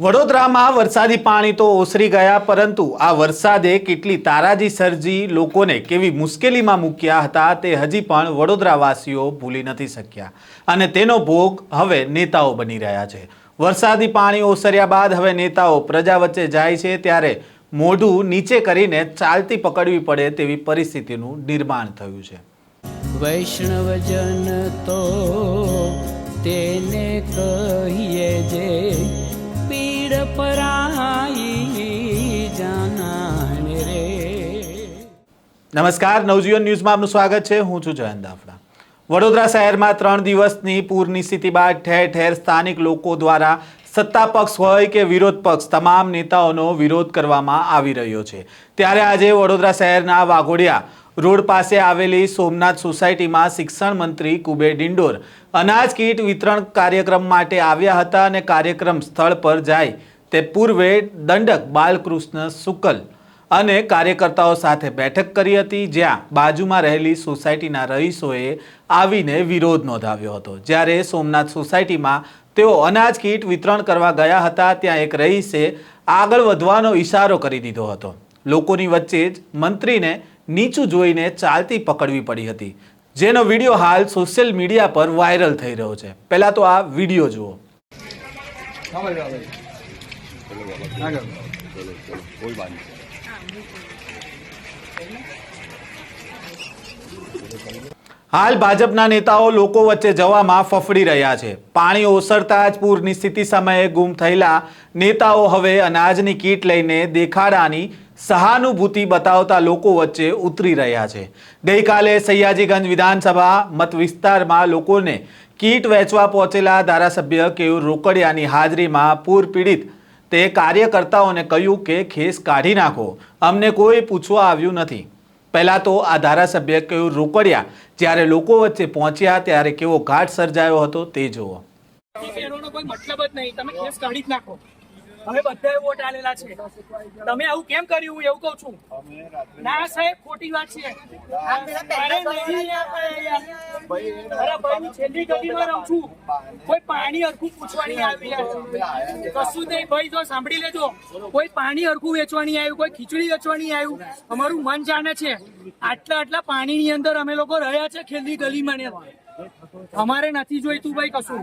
વડોદરામાં વરસાદી પાણી તો ઓસરી ગયા, પરંતુ આ વરસાદે કેટલી તારાજી સર્જી લોકોને કેવી મુશ્કેલીમાં મૂક્યા હતા તે હજી પણ વડોદરાવાસીઓ ભૂલી નથી શક્યા. અને તેનો ભોગ હવે નેતાઓ બની રહ્યા છે. વરસાદી પાણી ઓસર્યા બાદ હવે નેતાઓ પ્રજા વચ્ચે જાય છે ત્યારે મોઢું નીચે કરીને ચાલતી પકડવી પડે તેવી પરિસ્થિતિનું નિર્માણ થયું છે. વૈષ્ણવજન તો તેને કહીએ જે નમસ્કાર, નવજીવન ન્યૂઝમાં આપનું સ્વાગત છે. હું છું જયંત દાફડા. વડોદરા શહેરમાં ત્રણ દિવસની પૂરની સ્થિતિ બાદ ઠેર ઠેર સ્થાનિક લોકો દ્વારા સત્તા પક્ષ હોય કે વિરોધ પક્ષ, તમામ નેતાઓનો વિરોધ કરવામાં આવી રહ્યો છે. ત્યારે આજે વડોદરા શહેરના વાઘોડિયા રોડ પાસે આવેલી સોમનાથ સોસાયટીમાં શિક્ષણ મંત્રી કુબેર ડિંડોર અનાજ કીટ વિતરણ કાર્યક્રમ માટે આવ્યા હતા અને કાર્યક્રમ સ્થળ પર જાય તે પૂર્વે દંડક બાલકૃષ્ણ શુકલ અને કાર્યકર્તાઓ સાથે બેઠક કરી હતી, જ્યાં બાજુમાં રહેલી સોસાયટીના રહીશોએ આવીને વિરોધ નોંધાવ્યો હતો. જ્યારે સોમનાથ સોસાયટીમાં તેઓ અનાજ કીટ વિતરણ કરવા ગયા હતા, ત્યાં એક રહીશે આગળ વધવાનો ઇશારો કરી દીધો હતો. લોકોની વચ્ચે જ મંત્રીને નીચું જોઈને ચાલતી પકડવી પડી હતી, જેનો વીડિયો હાલ સોશિયલ મીડિયા પર વાયરલ થઈ રહ્યો છે. પહેલાં તો આ વીડિયો જુઓ. હાલ ભાજપના નેતાઓ લોકો વચ્ચે જવામાં ફફડી રહ્યા છે. પાણી ઓસરતા જ પૂરની સ્થિતિ સમયે ગુમ થયેલા નેતાઓ હવે અનાજની કીટ લઈને દેખાડાની સહાનુભૂતિ બતાવતા લોકો વચ્ચે ઉતરી રહ્યા છે. ગઈકાલે સયાજીગંજ વિધાનસભા મત વિસ્તારમાં લોકોને કીટ વેચવા પહોંચેલા ધારાસભ્ય કેયુર રોકડિયાની હાજરીમાં પૂર પીડિત તે કાર્યકર્તાઓને કહ્યું કે ખેસ કાઢી નાખો. અમને કોઈ પૂછવા આવ્યું નથી. પહેલાં તો આ ધારાસભ્ય કેવું રોકડ્યા. જ્યારે લોકો વચ્ચે પહોંચ્યા ત્યારે કેવો ઘાટ સર્જાયો હતો તે જુઓ. મતલબ જ નહીં. તમે કેસ કાઢી જ નાખો. હવે બધાએ વોટ આલેલા છે. તમે આવું કેમ કર્યું? એવું કહું છું. ના, સાહેબ, ખોટી વાત છે. પાણી કશું ભાઈ તો સાંભળી લેજો. કોઈ પાણી હરખું વેચવાની આવ્યું, કોઈ ખીચડી વેચવાની આવ્યું. અમારું મન જાણે છે, આટલા આટલા પાણીની અંદર અમે લોકો રહ્યા છે, છેલ્લી ગલીમાં ને. અમારે નથી જોઈતું ભાઈ કશું.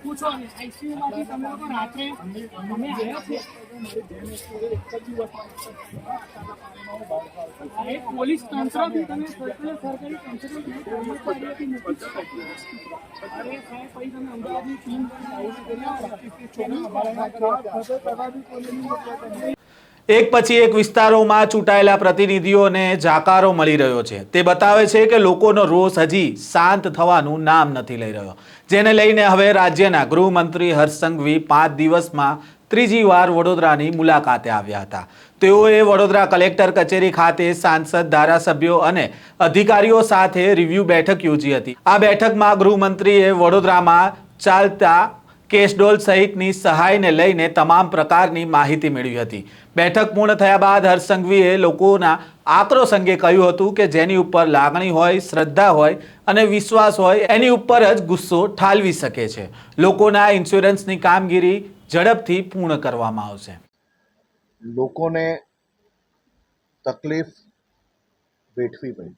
આ પૂછો આઈસીયુ માંથી તમે લોકો રાત્રે અમે આવ્યા છે. એ પોલીસ તંત્રથી તમે સરકારી સરકારી તંત્રથી કર્મચારીઓથી મૂકી શકો. અરે સાહેબ, પછી તમે અમદાવાદની ટીમ એક પછી એક વિસ્તારોમાં ચૂંટાયેલા પ્રતિનિધિઓને જાકારો મળી રહ્યો છે. તે બતાવે છે કે લોકોનો રોષ હજી શાંત થવાનું નામ નથી લઈ રહ્યો. જેને લઈને હવે રાજ્યના ગૃહમંત્રી હર્ષ સંઘવી પાંચ દિવસમાં ત્રીજી વાર વડોદરાની મુલાકાતે આવ્યા હતા. તેઓએ વડોદરા કલેક્ટર કચેરી ખાતે સાંસદ, ધારાસભ્યો અને અધિકારીઓ સાથે રિવ્યૂ બેઠક યોજી હતી. આ બેઠકમાં ગૃહમંત્રીએ વડોદરામાં ચાલતા કેશડોલ સહિતની સહાયને લઈને તમામ પ્રકારની માહિતી મેળવી હતી. બેઠક પૂર્ણ થયા બાદ હર્ષસંઘવીએ લોકોના આક્રોશ અંગે કહ્યું હતું કે જેની ઉપર લાગણી હોય, શ્રદ્ધા હોય અને વિશ્વાસ હોય, એની ઉપર જ ગુસ્સો ઠાલવી શકે છે. લોકોના ઇન્સ્યોરન્સની કામગીરી ઝડપથી પૂર્ણ કરવામાં આવશે. લોકોને તકલીફ વેઠવી પડી.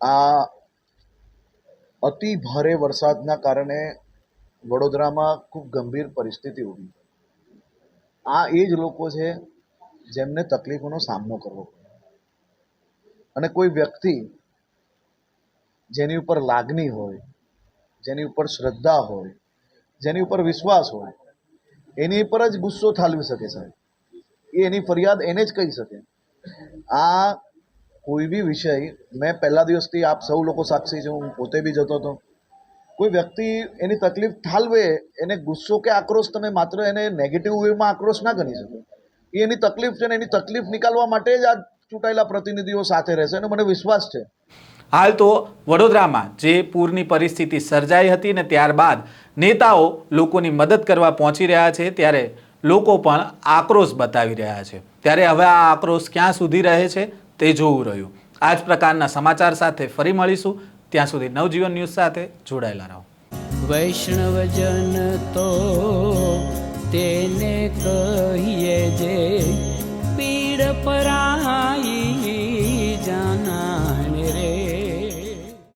આ અતિ ભારે વરસાદના કારણે વડોદરામાં ખૂબ ગંભીર પરિસ્થિતિ ઊભી આ એ જ લોકો છે જેમને તકલીફોનો સામનો કરવો અને કોઈ વ્યક્તિ જેની ઉપર લાગણી હોય, જેની ઉપર શ્રદ્ધા હોય, જેની ઉપર વિશ્વાસ હોય, એની પર જ ગુસ્સો ઠાલવી શકે સાહેબ. એ એની ફરિયાદ એને જ કહી શકે. આ કોઈ બી વિષય મેં પહેલા દિવસથી આપ સૌ લોકો સાક્ષી છે, હું પોતે બી જતો હતો. કોઈ વ્યક્તિ એની તકલીફ ઠાલવે, એને ગુસ્સો કે આક્રોશ તમે માત્ર એને નેગેટિવ વેમાં આક્રોશ ના ગણી શકો. એ એની તકલીફ છે ને એની તકલીફ નીકાળવા માટે જ આ ચૂંટાયેલા પ્રતિનિધિઓ સાથે રહેશે અને મને વિશ્વાસ છે. હાલ તો વડોદરામાં જે પૂરની પરિસ્થિતિ સર્જાઈ હતી ને ત્યારબાદ નેતાઓ લોકોની મદદ કરવા પહોંચી રહ્યા છે, ત્યારે લોકો પણ આક્રોશ બતાવી રહ્યા છે. ત્યારે હવે આ આક્રોશ ક્યાં સુધી રહે છે તે જોવું રહ્યું. આ જ પ્રકારના સમાચાર સાથે ફરી મળીશું. ત્યાં સુધી નવજીવન ન્યૂઝ સાથે જોડાયેલા રહો. વૈષ્ણવજન તો તેને કહીએ